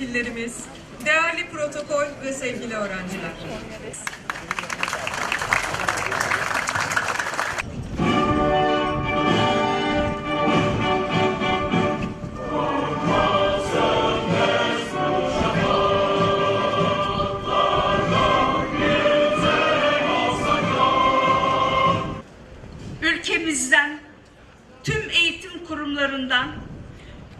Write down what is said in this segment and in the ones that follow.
milletvekillerimiz, değerli protokol ve sevgili öğrenciler. ülkemizden, tüm eğitim kurumlarından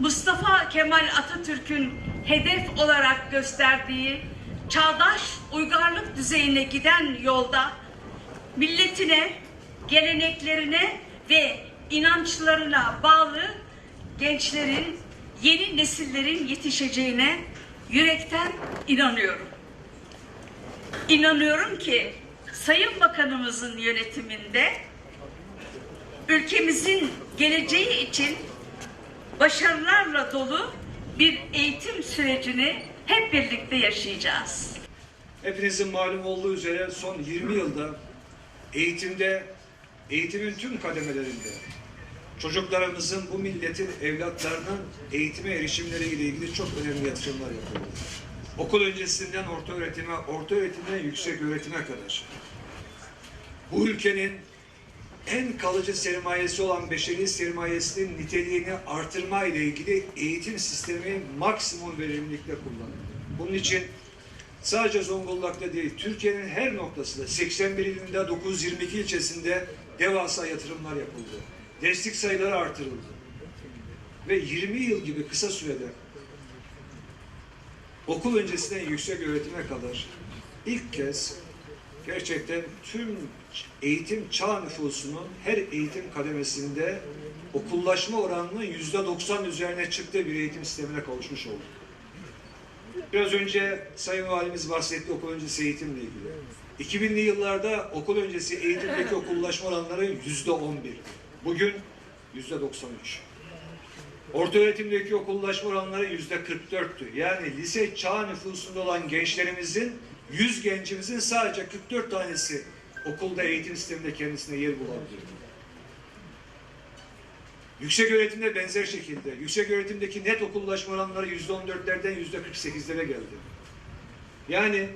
Mustafa Kemal Atatürk'ün hedef olarak gösterdiği çağdaş uygarlık düzeyine giden yolda milletine, geleneklerine ve inançlarına bağlı gençlerin, yeni nesillerin yetişeceğine yürekten inanıyorum. İnanıyorum ki Sayın Bakanımızın yönetiminde ülkemizin geleceği için başarılarla dolu bir eğitim sürecini hep birlikte yaşayacağız. Hepinizin malum olduğu üzere son 20 yılda eğitimde, eğitimin tüm kademelerinde çocuklarımızın, bu milletin, evlatlarının eğitime erişimleri ile ilgili çok önemli yatırımlar yapıldı. Okul öncesinden orta öğretime, orta öğretimden yüksek öğretime kadar. Bu ülkenin en kalıcı sermayesi olan beşeri sermayesinin niteliğini artırma ile ilgili eğitim sistemi maksimum verimlilikle kullanıldı. Bunun için sadece Zonguldak'ta değil, Türkiye'nin her noktasında 81 ilinde 922 ilçesinde devasa yatırımlar yapıldı. Destek sayıları artırıldı. Ve 20 yıl gibi kısa sürede okul öncesinden yüksek öğretime kadar ilk kez gerçekten tüm eğitim çağ nüfusunun her eğitim kademesinde okullaşma oranının yüzde 90 üzerine çıktığı bir eğitim sistemine kavuşmuş olduk. Biraz önce Sayın Valimiz bahsetti okul öncesi eğitimle ilgili. 2000'li yıllarda okul öncesi eğitimdeki okullaşma oranları yüzde 11. Bugün yüzde 93. Orta öğretimdeki okullaşma oranları yüzde 44'tü. Yani lise çağ nüfusunda olan gençlerimizin 100 gencimizin sadece 44 tanesi okulda eğitim sisteminde kendisine yer bulabiliyor. Yüksek öğretimde benzer şekilde. Yüksek öğretimdeki net okullaşma oranları yüzde 14'lerden yüzde 48'lere geldi. Yani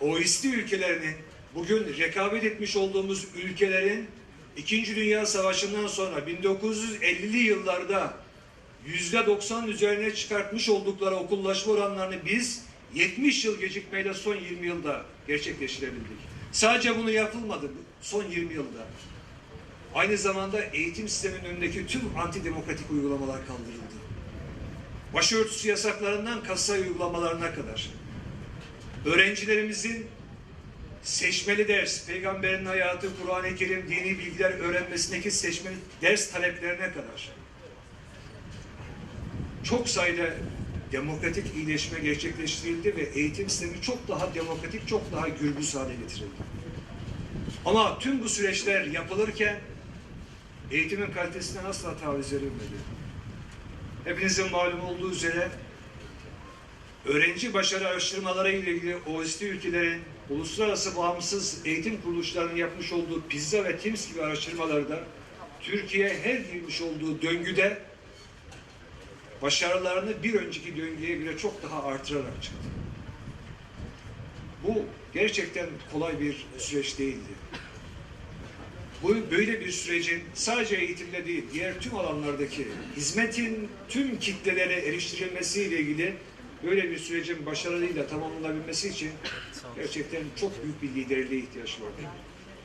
OECD ülkelerinin bugün rekabet etmiş olduğumuz ülkelerin İkinci Dünya Savaşı'ndan sonra 1950'li yıllarda yüzde 90 üzerine çıkartmış oldukları okullaşma oranlarını biz 70 yıl gecikmeyle son 20 yılda gerçekleştirebildik. Sadece bunu yapılmadı son 20 yılda. Aynı zamanda eğitim sisteminin önündeki tüm antidemokratik uygulamalar kaldırıldı. Başörtüsü yasaklarından kasa uygulamalarına kadar. Öğrencilerimizin seçmeli ders, peygamberin hayatı, Kur'an-ı Kerim, dini bilgiler öğrenmesindeki seçmeli ders taleplerine kadar. Çok sayıda demokratik iyileşme gerçekleştirildi ve eğitim sistemi çok daha demokratik, çok daha gürbüz hale getirildi. Ama tüm bu süreçler yapılırken eğitimin kalitesinden asla taviz verilmedi. Hepinizin malum olduğu üzere öğrenci başarı araştırmaları ile ilgili OECD ülkelerin uluslararası bağımsız eğitim kuruluşlarının yapmış olduğu PISA ve TIMSS gibi araştırmalarda Türkiye her girmiş olduğu döngüde başarılarını bir önceki döngüye göre çok daha artırarak çıktı. Bu gerçekten kolay bir süreç değildi. Bu böyle bir sürecin sadece eğitimde değil, diğer tüm alanlardaki hizmetin tüm kitlelere eriştirilmesiyle ilgili böyle bir sürecin başarılıyla tamamlanabilmesi için gerçekten çok büyük bir liderliğe ihtiyaç vardı.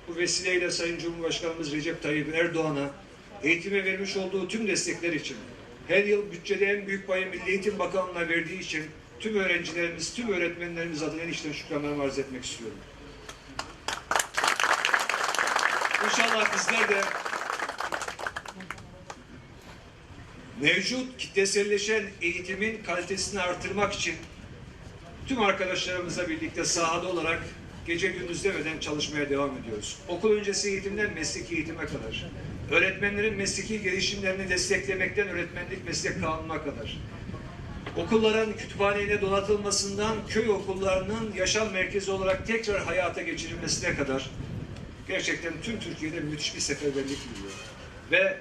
Bu vesileyle Sayın Cumhurbaşkanımız Recep Tayyip Erdoğan'a eğitime vermiş olduğu tüm destekler için her yıl bütçede en büyük payı Milli Eğitim Bakanlığı'na verdiği için tüm öğrencilerimiz, tüm öğretmenlerimiz adına en içten şükranlarımı arz etmek istiyorum. İnşallah bizler de mevcut kitleselleşen eğitimin kalitesini artırmak için tüm arkadaşlarımızla birlikte sahada olarak gece gündüz demeden çalışmaya devam ediyoruz. Okul öncesi eğitimden mesleki eğitime kadar, öğretmenlerin mesleki gelişimlerini desteklemekten öğretmenlik meslek kanununa kadar, okulların kütüphaneyle donatılmasından köy okullarının yaşam merkezi olarak tekrar hayata geçirilmesine kadar gerçekten tüm Türkiye'de müthiş bir seferberlik buluyor. Ve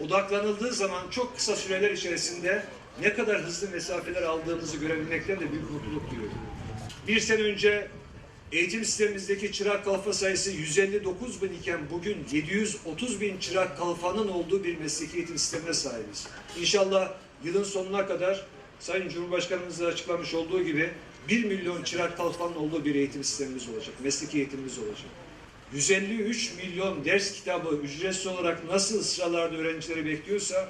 odaklanıldığı zaman çok kısa süreler içerisinde ne kadar hızlı mesafeler aldığımızı görebilmekten de büyük mutluluk duyuyorum. Bir sene önce eğitim sistemimizdeki çırak kalfa sayısı 159 bin iken bugün 730 bin çırak kalfanın olduğu bir mesleki eğitim sistemine sahibiz. İnşallah yılın sonuna kadar Sayın Cumhurbaşkanımızın açıklamış olduğu gibi 1 milyon çırak kalfanın olduğu bir eğitim sistemimiz olacak, mesleki eğitimimiz olacak. 153 milyon ders kitabı ücretsiz olarak nasıl sıralarda öğrencileri bekliyorsa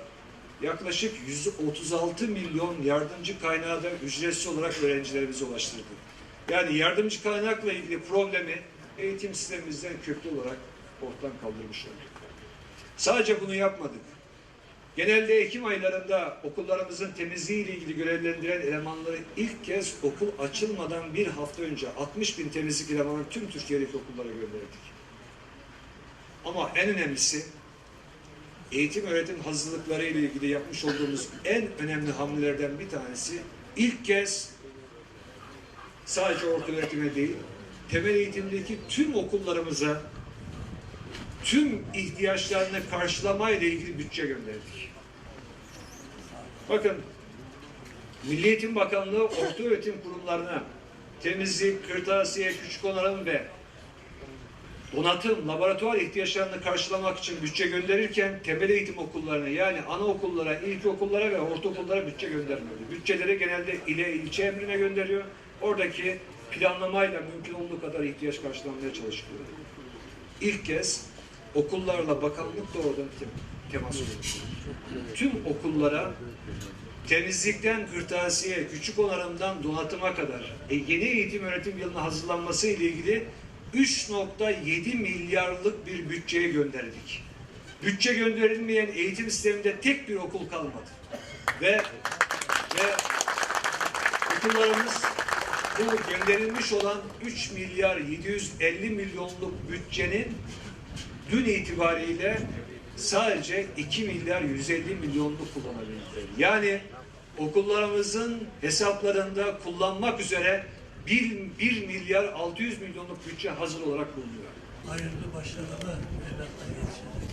yaklaşık 136 milyon yardımcı kaynağı da ücretsiz olarak öğrencilerimize ulaştırdı. Yani yardımcı kaynakla ilgili problemi eğitim sistemimizden köklü olarak ortadan kaldırmış olduk. Sadece bunu yapmadık. Genelde Ekim aylarında okullarımızın temizliği ile ilgili görevlendiren elemanları ilk kez okul açılmadan bir hafta önce 60 bin temizlik elemanı tüm Türkiye'deki okullara gönderdik. Ama en önemlisi eğitim öğretim hazırlıkları ile ilgili yapmış olduğumuz en önemli hamlelerden bir tanesi ilk kez sadece orta öğretime değil temel eğitimdeki tüm okullarımıza tüm ihtiyaçlarını karşılamayla ilgili bütçe gönderdik. Bakın Milli Eğitim Bakanlığı orta öğretim kurumlarına temizlik, kırtasiye, küçük onarım ve donatım, laboratuvar ihtiyaçlarını karşılamak için bütçe gönderirken temel eğitim okullarına yani anaokullara, ilkokullara ve ortaokullara bütçe göndermiyordu. Bütçeleri genelde ile ilçe emrine gönderiyor. Oradaki planlamayla mümkün olduğu kadar ihtiyaç karşılanmaya çalışılıyor. İlk kez okullarla bakanlık doğrudan tem temas ediyor. Tüm okullara temizlikten kırtasiye, küçük onarımdan donatıma kadar e, yeni eğitim öğretim yılına hazırlanması ile ilgili 3.7 milyarlık bir bütçeye gönderdik. Bütçe gönderilmeyen eğitim sisteminde tek bir okul kalmadı. Ve ve okullarımız bu gönderilmiş olan 3 milyar 750 milyonluk bütçenin dün itibariyle sadece 2 milyar 150 milyonluk kullanabildiler. Yani okullarımızın hesaplarında kullanmak üzere 1, 1 milyar 600 milyonluk bütçe hazır olarak bulunuyor. hayırlı başarılı evlatlar yetişecek.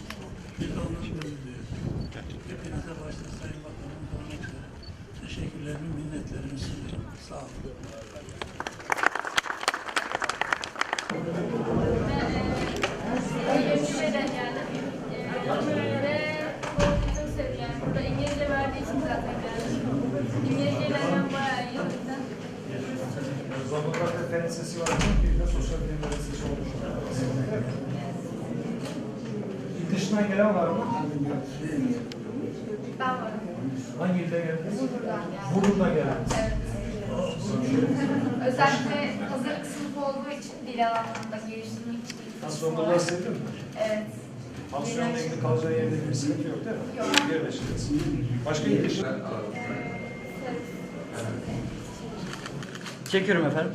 Biz gurur duyuyoruz. Hepinize başta Sayın Bakanım olmak üzere teşekkürlerimi, minnetlerimi sunuyorum. Sağ olun. Var. Bir de sosyal bilimler lisesi olmuş. İl dışından gelen var mı? Ben varım. Hangi ilde geldiniz? Buradan geldim. Burdur'dan geldiniz. Evet. Özellikle hazırlık sınıfı olduğu için dil alanında geliştirmek için. bir var. Zonguldak'ı sevdin mi? Evet. Pansiyonla ilgili kalacağı yerde bir sıkıntı yok değil mi? Yok. Yerleşiriz. Başka il dışı? Çekiyorum efendim.